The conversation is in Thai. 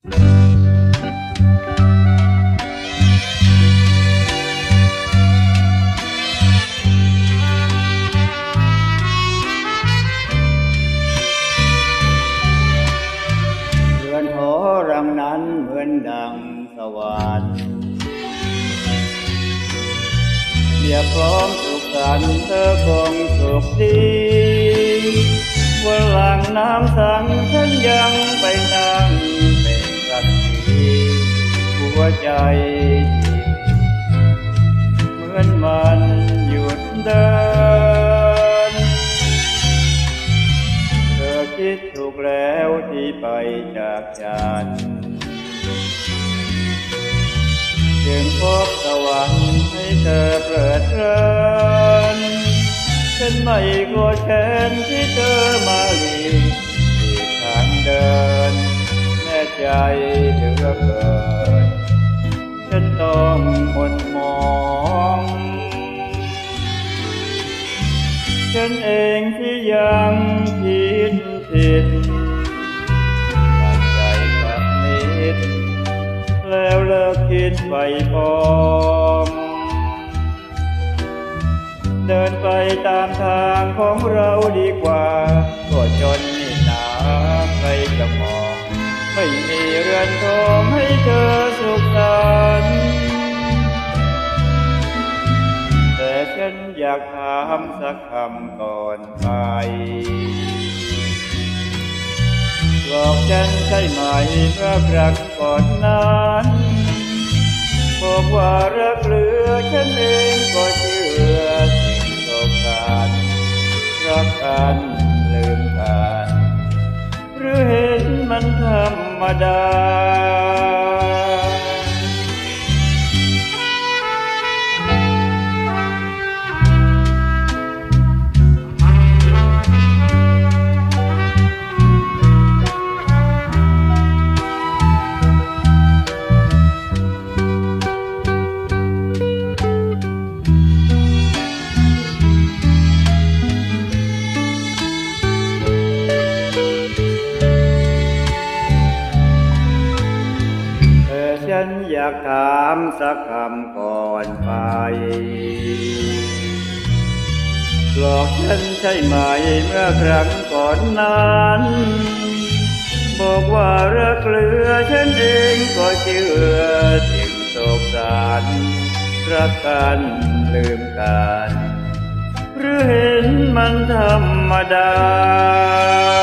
เรือนหอรังนั้นเหมือนดังสวรรค์เรียบพร้อมสุขสันต์เธอคงสุขดีวันหลังน้ำสังฉันยังไปนั่งเป็น ใจเหมือนมันหยุดเดิน เธอคิดถูกแล้วที่ไปจากฉัน จึงพบสวรรค์ให้เธอเพลิดเพลินฉันไม่โกรธแค้นที่เธอมาหลีกที่ทางเดินแน่ใจเหลือเกิน ฉันเองที่ยังคิดผิดตั้งใจสักนิดแล้วเลิกคิดไปปลอมเดินไปตามทางของเราดีกว่าก็จนนี่นาใครจะมองไม่มีเรือนทองามสักคำก่อนไปหลอกฉันใช่ไหมเมื่อรักก่อนนั้นบอกว่ารักเหลือฉันเองก็เชื่อสิ่งโลกการรักกันลืมกันหรือเห็นมันธรรมดา อยากถามสักคำก่อนไปหลอกฉันใช่ไหมเมื่อครั้งก่อนนั้น บอกว่ารักเหลือฉันเองก็เชื่อจึงโศกสารรักกันลืมกันหรือเห็นมันธรรมดา